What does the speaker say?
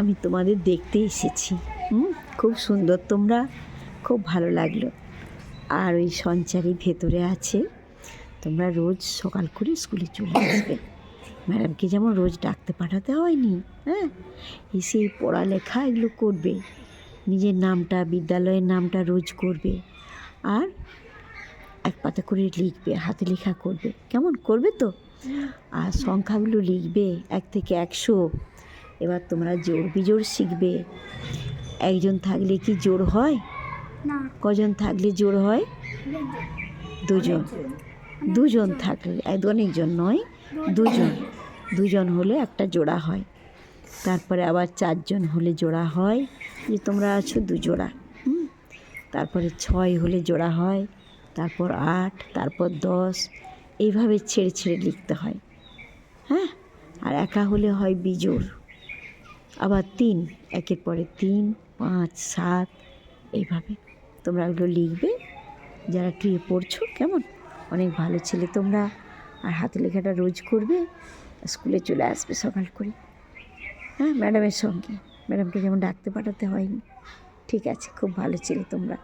আমি তোমাদের দেখতে এসেছি। হুম, খুব সুন্দর তোমরা, খুব ভালো লাগল। আর ওই সঞ্চারী ভেতরে আছে, তোমরা রোজ সকাল করে স্কুলে চলে আসবে। ম্যাডামকে যেমন রোজ ডাকতে পাঠাতে হয়নি হ্যাঁ? এসে পড়ালেখা এগুলো করবে, নিজের নামটা, বিদ্যালয়ের নামটা রোজ করবে, আর এক পাতা করে লিখবে, হাতে লেখা করবে। কেমন, করবে তো? আর সংখ্যাগুলো লিখবে, এক থেকে একশো। এবার তোমরা জোর বিজোড় শিখবে। একজন থাকলে কি জোর হয়? কজন থাকলে জোর হয়? দুজন। দুজন থাকলে অনেকজন নয় দুজন। দুজন হলে একটা জোড়া হয়। তারপরে আবার চারজন হলে জোড়া হয় যে তোমরা আছো দু জোড়া। তারপরে ছয় হলে জোড়া হয় তারপর আট তারপর দশ। এইভাবে ছেড়ে ছেড়ে লিখতে হয়। হ্যাঁ? আর একা হলে হয় বিজোড়। আবার তিন, একের পরে তিন, পাঁচ, সাত, এইভাবে তোমরা ওগুলো লিখবে। যারা ট্রিয়ে পড়ছো, কেমন? অনেক ভালো ছেলে তোমরা। আর হাতে লেখাটা রোজ করবে, স্কুলে চলে আসবে সকাল করে হ্যাঁ ম্যাডামের সঙ্গে। ম্যাডামকে যেমন ডাকতে পাঠাতে হয়নি। ঠিক আছে, খুব ভালো ছেলে তোমরা।